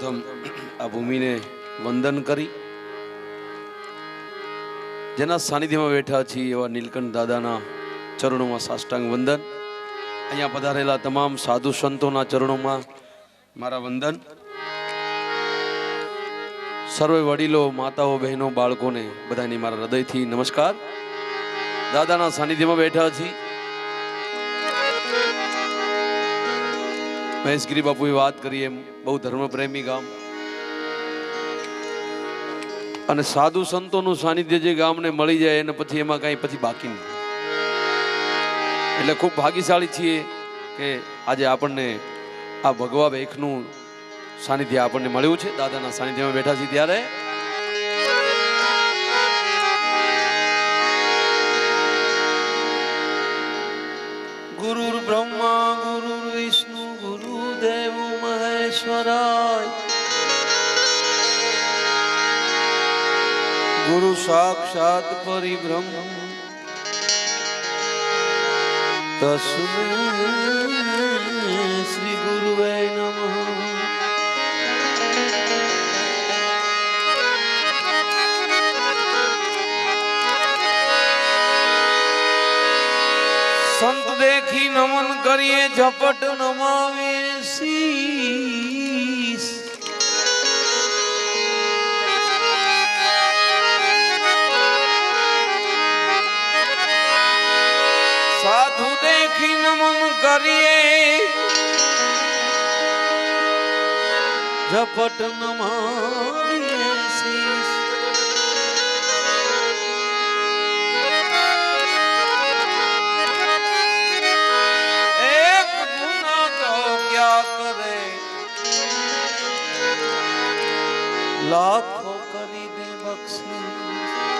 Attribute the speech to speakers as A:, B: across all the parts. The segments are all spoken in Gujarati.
A: સૌપ્રથમ આ ભૂમિને વંદન કરી. જેના સાનિધ્યમાં બેઠા છીએ એવા નીલકંઠ દાદાના ચરણોમાં સાષ્ટાંગ વંદન. અહીંયા પધારેલા તમામ સાધુ સંતોના ચરણોમાં મારા વંદન. સર્વે વડીલો, માતાઓ, બહેનો, બાળકોને બધાની મારા હૃદયથી નમસ્કાર. દાદાના સાનિધ્યમાં બેઠા છીએ. મહેશગીરી બાપુએ વાત કરી એમ બહુ ધર્મપ્રેમી ગામ અને સાધુ સંતોનું સાનિધ્ય જે ગામને મળી જાય એને પછી એમાં કાંઈ પછી બાકી નહીં. એટલે ખૂબ ભાગ્યશાળી છીએ કે આજે આપણને આ ભગવા બેખનું સાનિધ્ય આપણને મળ્યું છે. દાદાના સાનિધ્યમાં બેઠા છીએ ત્યારે ગુરુર બ્રહ્મા ગુરુર વિષ્ણુ ગુરુદેવ મહેશ્વરાય ગુરુ સાક્ષાત પરિબ્રહ્મ તસ્મૈ શ્રી ગુરુવે નમઃ સંત દેખી નમન કરીએ ઝપટ નમાવે શીશ સાધુ દેખી નમન કરીએ ઝપટ નમાવીએ લાખો કરી દે બક્ષી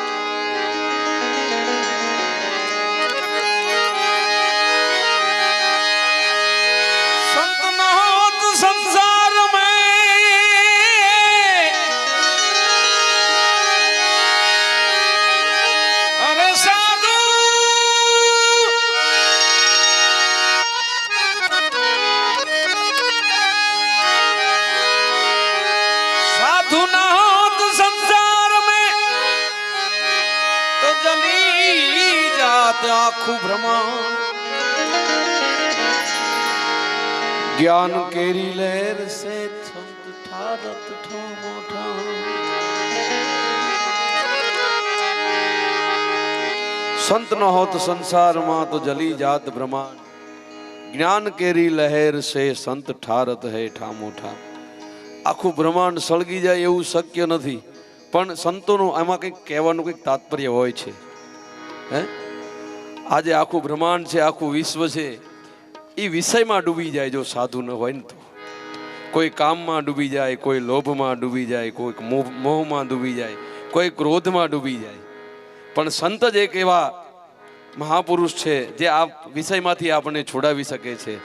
A: આખું ભ્રમણ જ્ઞાન કેરી લહેર સે સંત ઠારત ઠો મોઠા સંત ન હોત સંસારમાં તો જલી જાત બ્રહ્માંડ. જ્ઞાન કેરી લહેર સે સંત ઠારત હે ઠા મોઠા આખું બ્રહ્માંડ સળગી જાય એવું શક્ય નથી. પણ સંતોનું એમાં કંઈક કહેવાનું કંઈક તાત્પર્ય હોય છે. હે? આજે આખું બ્રહ્માંડ છે, આખું વિશ્વ છે એ વિષયમાં ડૂબી જાય જો સાધુ ન હોય ને તો. કોઈ કામમાં ડૂબી જાય, કોઈ લોભમાં ડૂબી જાય કોઈ મોહ- મોહમાં ડૂબી જાય, કોઈ ક્રોધમાં ડૂબી જાય. પણ સંત જ એક એવા મહાપુરુષ છે, જે આ વિષયમાંથી આપણને છોડાવી શકે છે.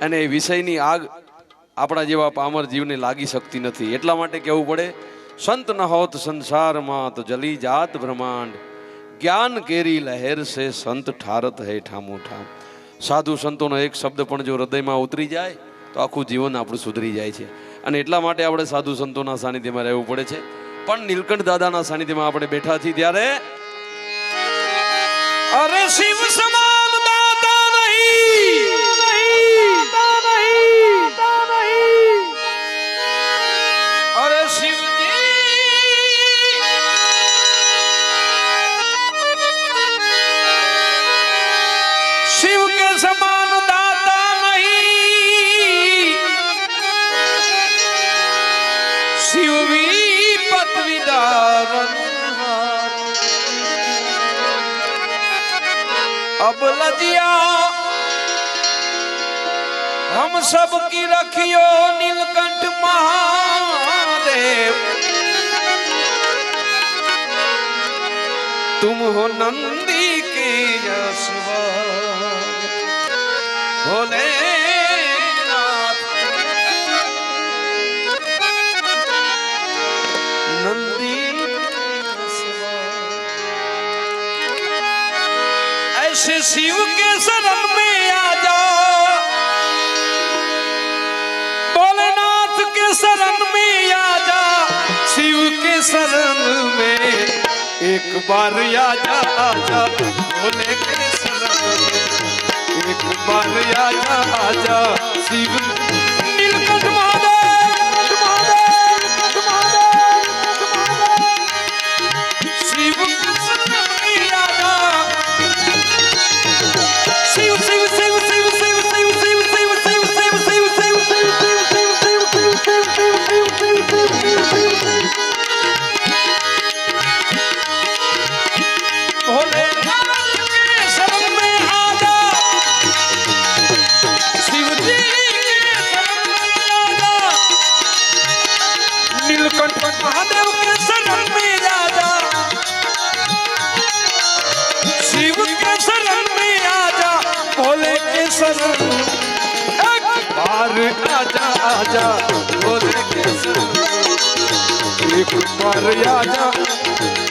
A: અને એ વિષયની આગ આપણા જેવા પામર જીવને લાગી શકતી નથી. એટલા માટે કહેવું પડે, સંત ન હોત સંસારમાં તો જલી જાત બ્રહ્માંડ. જ્ઞાન કેરી લહેર સે સંત ઠારત હે ઠામો ઠામ. સાધુ સંતોનો એક શબ્દ પણ જો હૃદયમાં ઉતરી જાય, તો આખું જીવન આપણું સુધરી જાય છે. અને એટલા માટે આપણે સાધુ સંતોના સાનિધ્યમાં રહેવું પડે છે. પણ નીલકંઠ દાદાના સાનિધ્યમાં આપણે બેઠા છીએ ત્યારે અરે શિવ अब लजिया हम सब की रखियो नीलकंठ महादेव तुम हो नंदी के यशवर भोले शिव के शरण में आ जाओ भोलेनाथ के शरण में आ जा शिव के शरण में एक बार आ जा आ जा भोले के शरण में एक बार आ जा आ शिव के રાજા ભોજ કેસર એક પર રાજા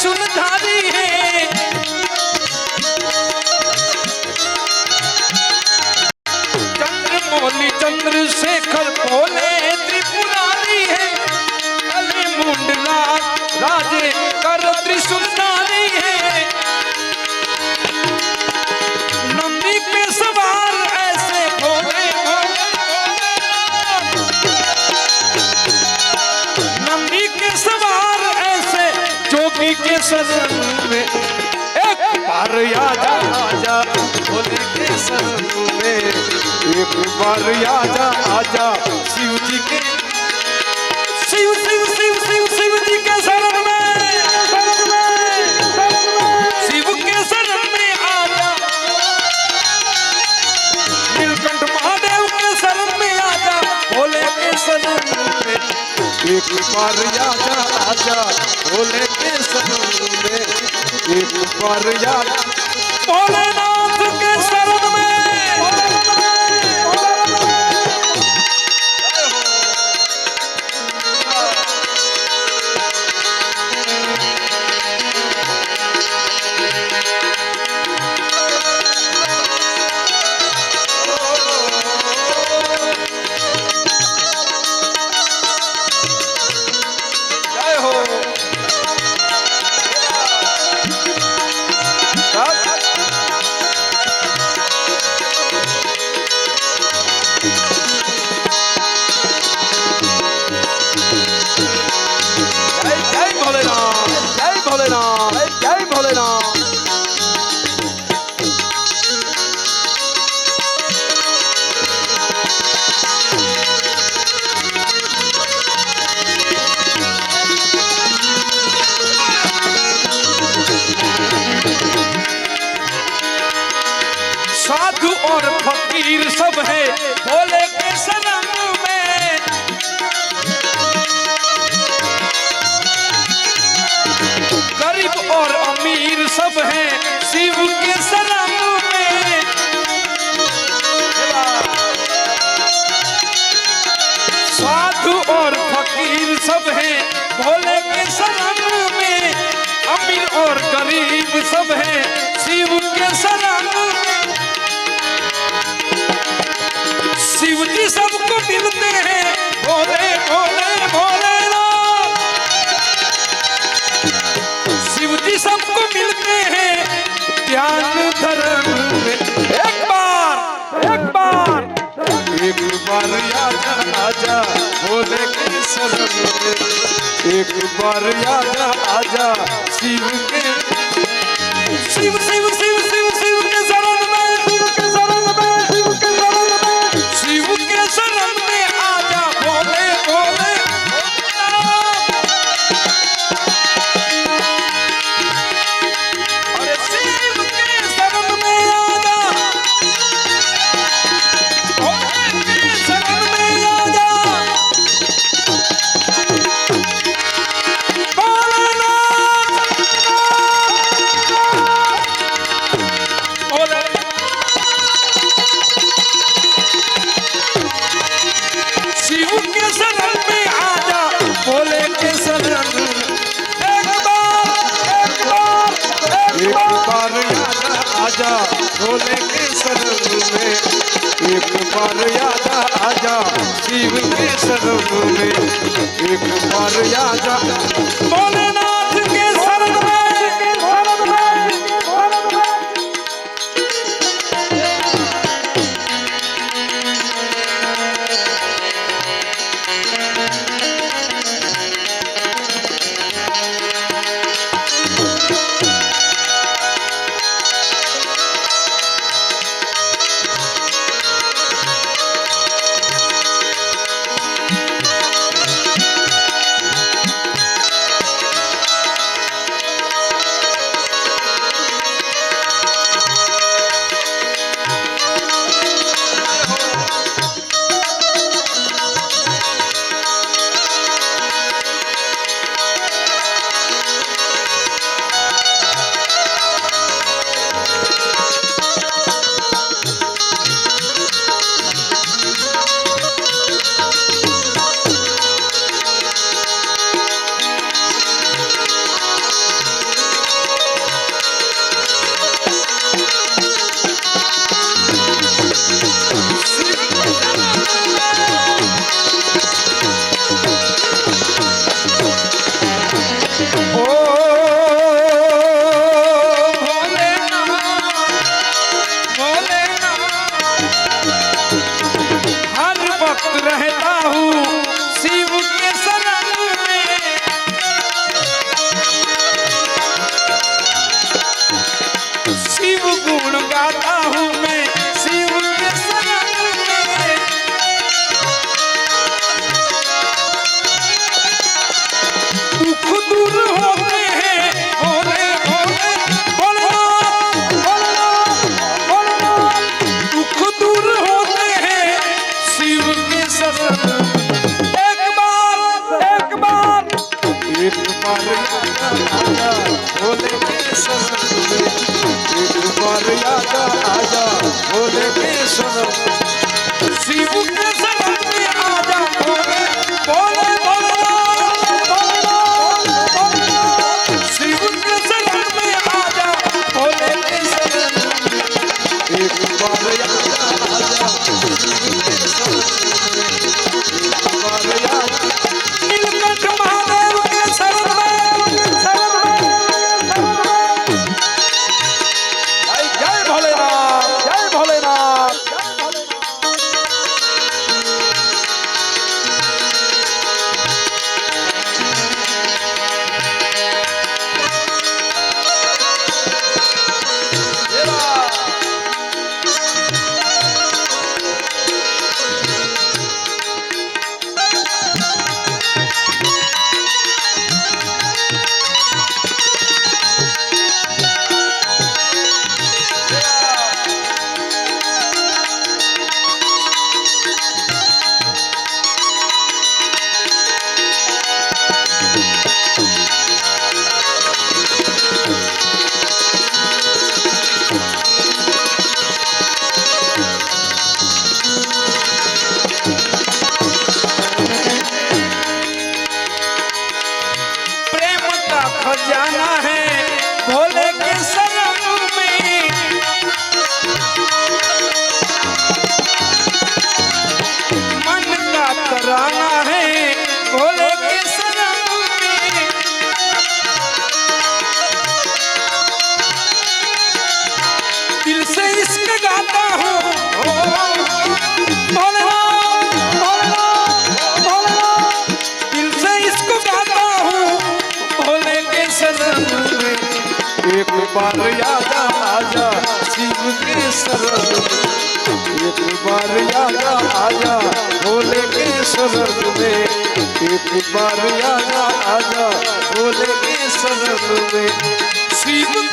A: सुन धारी है बार आजा आजा भोले के शरण में एक बार आजा आजा शिव जी के शिव शिव शिव शिव शिव जी के शरण में शरण में शिव के शरण में आजा नीलकंठ महादेव के शरण में आजा भोले के शरण में एक बार आजा आजा भोले के शरण એ પુકાર યાદ ભોલેનાથ ध्यान धर्म में। एक बार एक बार। एक बार आजा आजा बोले के शरण में एक बार याद आजा शिव के शिव शिव आजा भोले के शरण में एक बार आजा आजा शिव के शरण में एक बार आजा भोलेनाथ के Barro Silvio Thank you. बार आजा आजा भोले के सदर में एक बार आजा आजा भोले के सदर में सीधे